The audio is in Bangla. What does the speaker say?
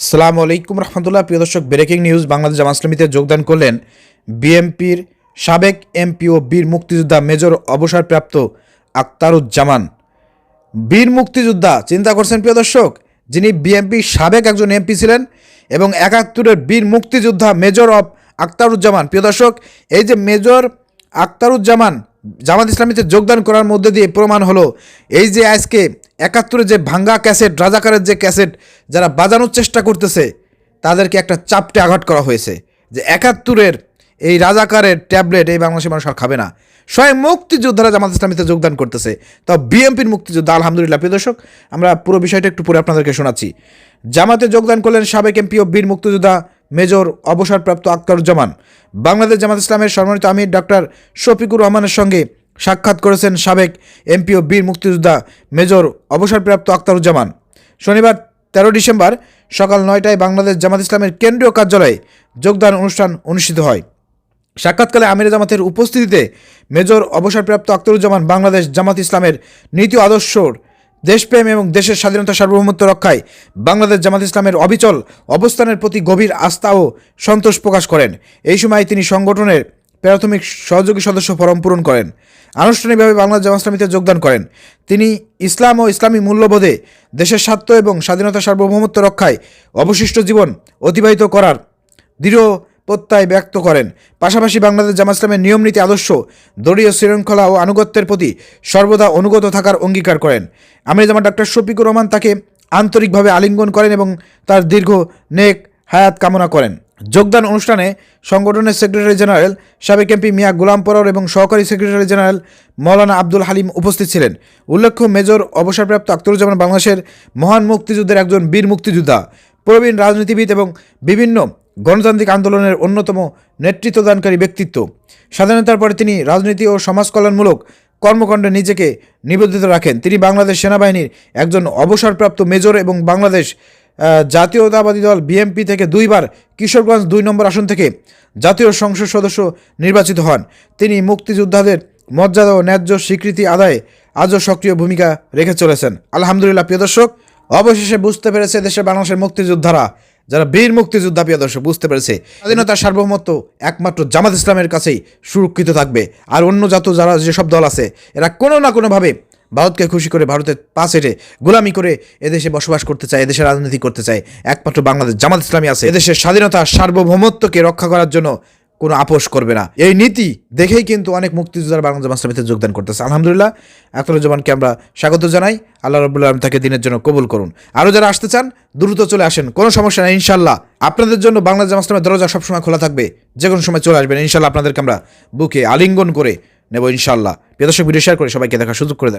সালাম আলাইকুম রহমতুল্লাহ। প্রিয় দর্শক ব্রেকিং নিউজ বাংলাদেশ জামাত ইসলামীতে যোগদান করলেন বিএমপির সাবেক এমপি ও বীর মুক্তিযোদ্ধা মেজর অবসরপ্রাপ্ত আক্তারুজ্জামান বীর মুক্তিযোদ্ধা, চিন্তা করছেন প্রিয় দর্শক, যিনি বিএমপির সাবেক একজন এমপি ছিলেন এবং একাত্তরের বীর মুক্তিযোদ্ধা মেজর অব আক্তারুজ্জামান প্রিয় দর্শক, এই যে মেজর আক্তারুজ্জামান জামাত ইসলামীতে যোগদান করার মধ্যে দিয়ে প্রমাণ হলো, এই যে আজকে একাত্তরের যে ভাঙ্গা ক্যাসেট, রাজাকারের যে ক্যাসেট যারা বাজানোর চেষ্টা করতেছে, তাদেরকে একটা চাপটে আঘাত করা হয়েছে যে একাত্তরের এই রাজাকারের ট্যাবলেট এই বাংলাদেশের মানুষ আর খাবে না। স্বয়ং মুক্তিযোদ্ধারা জামাত ইসলামীতে যোগদান করতেছে। তাও বিএমপির মুক্তিযোদ্ধা, আলহামদুলিল্লাহ, প্রিয় দর্শক, আমরা পুরো বিষয়টা একটু পরে আপনাদেরকে শোনাচ্ছি। জামাতে যোগদান করলেন সাবেক এমপি ও বীর মুক্তিযোদ্ধা মেজর অবসরপ্রাপ্ত আক্তারুজ্জামান বাংলাদেশ জামাত ইসলামের সম্মানিত আমির ডক্টর শফিকুর রহমানের সঙ্গে সাক্ষাৎ করেছেন সাবেক এমপি ও বীর মুক্তিযোদ্ধা মেজর অবসরপ্রাপ্ত আক্তারুজ্জামান। শনিবার তেরো ডিসেম্বর সকাল নয়টায় বাংলাদেশ জামাত ইসলামের কেন্দ্রীয় কার্যালয়ে যোগদান অনুষ্ঠান অনুষ্ঠিত হয়। সাক্ষাৎকালে আমির জামাতের উপস্থিতিতে মেজর অবসরপ্রাপ্ত আক্তারুজ্জামান বাংলাদেশ জামাত ইসলামের নীতি আদর্শর দেশপ্রেম এবং দেশের স্বাধীনতা সার্বভৌমত্ব রক্ষায় বাংলাদেশ জামাত ইসলামের অবিচল অবস্থানের প্রতি গভীর আস্থা ও সন্তোষ প্রকাশ করেন। এই সময় তিনি সংগঠনের প্রাথমিক সহযোগী সদস্য ফরম পূরণ করেন। আনুষ্ঠানিকভাবে বাংলাদেশ জামাত ইসলামীতে যোগদান করেন। তিনি ইসলাম ও ইসলামী মূল্যবোধে দেশের স্বার্থ এবং স্বাধীনতা সার্বভৌমত্ব রক্ষায় অবশিষ্ট জীবন অতিবাহিত করার দৃঢ় প্রত্যয় ব্যক্ত করেন। পাশাপাশি বাংলাদেশ জামাত ইসলামের নিয়ম নীতি আদর্শ, দলীয় শৃঙ্খলা ও আনুগত্যের প্রতি সর্বদা অনুগত থাকার অঙ্গীকার করেন। আমির জামান ডক্টর শফিকুর রহমান তাকে আন্তরিকভাবে আলিঙ্গন করেন এবং তার দীর্ঘ নেক হায়াত কামনা করেন। যোগদান অনুষ্ঠানে সংগঠনের সেক্রেটারি জেনারেল সাবেক এমপি মিয়া গুলাম পরর এবং সহকারী সেক্রেটারি জেনারেল মৌলানা আব্দুল হালিম উপস্থিত ছিলেন। উল্লেখ্য, মেজর অবসরপ্রাপ্ত আক্তারুজ্জামান বাংলাদেশের মহান মুক্তিযুদ্ধের একজন বীর মুক্তিযোদ্ধা, প্রবীণ রাজনীতিবিদ এবং বিভিন্ন গণতান্ত্রিক আন্দোলনের অন্যতম নেতৃত্বদানকারী ব্যক্তিত্ব। স্বাধীনতার পরে তিনি রাজনীতি ও সমাজ কল্যাণমূলক কর্মকাণ্ডে নিজেকে নিবেদিত রাখেন। তিনি বাংলাদেশ সেনাবাহিনীর একজন অবসরপ্রাপ্ত মেজর এবং বাংলাদেশ জাতীয়তাবাদী দল বিএমপি থেকে দুইবার কিশোরগঞ্জ দুই নম্বর আসন থেকে জাতীয় সংসদ সদস্য নির্বাচিত হন। তিনি মুক্তিযোদ্ধাদের মর্যাদা ও ন্যায্য স্বীকৃতি আদায়ে আজও সক্রিয় ভূমিকা রেখে চলেছেন। আলহামদুলিল্লাহ, প্রিয় দর্শক, অবশেষে বুঝতে পেরেছে দেশের বাংলাদেশের মুক্তিযোদ্ধারা, যারা বীর মুক্তিযোদ্ধা, প্রিয় দর্শক, বুঝতে পেরেছে। স্বাধীনতার সার্বভৌমত্ব একমাত্র জামাত ইসলামের কাছেই সুরক্ষিত থাকবে। আর অন্য জাত, যারা যেসব দল আছে, এরা কোনো না কোনোভাবে ভারতকে খুশি করে ভারতের পাশ হেঁটে গোলামি করে এদেশে বসবাস করতে চায়, এদেশে রাজনীতি করতে চায়। একমাত্র বাংলাদেশ জামাত ইসলামী আছে। এদেশের স্বাধীনতা, সার্বভৌমত্বকে রক্ষা করার জন্য কোনো আপোষ করবে না। এই নীতি দেখেই কিন্তু অনেক মুক্তিযোদ্ধারা বাংলা জামাত ইসলামীতে যোগদান করতেছে। আলহামদুলিল্লাহ আখতারুজ্জামানকে আমরা স্বাগত জানাই। আল্লাহ রবুল্লা আলম তাকে দিনের জন্য কবুল করুন। আরও যারা আসতে চান, দ্রুত চলে আসেন। কোনো সমস্যা নেই ইনশাল্লাহ আপনাদের জন্য বাংলাদেশ জামাত ইসলামের দরজা সবসময় খোলা থাকবে। যে কোনো সময় চলে আসবেন ইনশাল্লাহ আপনাদেরকে আমরা বুকে আলিঙ্গন করে নেব ইনশাল্লাহ প্রিয় দর্শক ভিডিও শেয়ার করে সবাইকে দেখার সুযোগ করে দেন।